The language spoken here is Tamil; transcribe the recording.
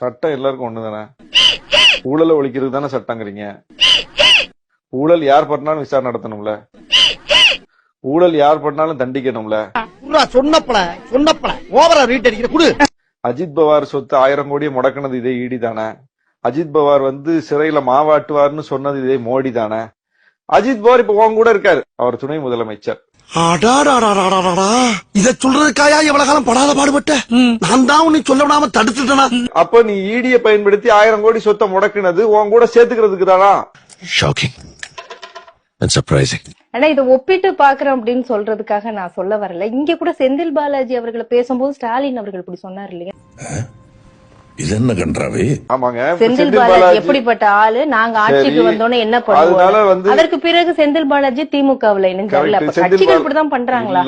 சட்டம் எல்லாருக்கும் ஒண்ணுதானே? ஊழலை ஒழிக்கிறது தானே சட்டங்கிறீங்க ஊழல் யார் பண்ணாலும் விசாரணை நடத்தணும்ல? ஊழல் யார் பண்ணாலும் தண்டிக்கணும்ல? சொன்னப்பல சொன்னப்பல. ஓவரா ரீட் அடிக்கிற குடு. அஜித் பவார் சொத்து ஆயிரம் கோடியை முடக்கினது இதே ஈடி தானே அஜித் பவார் வந்து சிறையில மாவாட்டுவார்னு சொன்னது இதே மோடி தானே அஜித் பவார் இப்ப உன் கூட இருக்காரு. அவர் துணை முதலமைச்சர். இத சொல்றதுக்காயா இவ்வளவு காலம் படாத பாடுபட்ட? நான் தான் உன்னை சொல்ல விடாம தடுத்துட்டனா? அப்ப நீ ஈடிய பயன்படுத்தி ஆயிரம் கோடி சொத்தை முடக்கினது உன் கூட சேர்த்துக்கிறதுக்கு தானா? ஷாக்கிங் அண்ட் சர்ப்ரைசிங் ஆனா இதை ஒப்பிட்டு பாக்குறேன் அப்படின்னு சொல்றதுக்காக நான் சொல்ல வரல. இங்க கூட செந்தில் பாலாஜி அவர்களை பேசும்போது ஸ்டாலின் அவர்கள் இப்படி சொன்னார் இல்லையா? இது என்ன கன்றாவே? ஆமாங்க. செந்தில் பாலாஜி எப்படிப்பட்ட ஆளு? நாங்க ஆட்சிக்கு. வந்தோன்னே என்ன அதனால பண்ணுவோம் வந்து அதற்கு பிறகு செந்தில் பாலாஜி திமுகவுல செந்தில் கட்சிகள் இப்படிதான் பண்றாங்களா.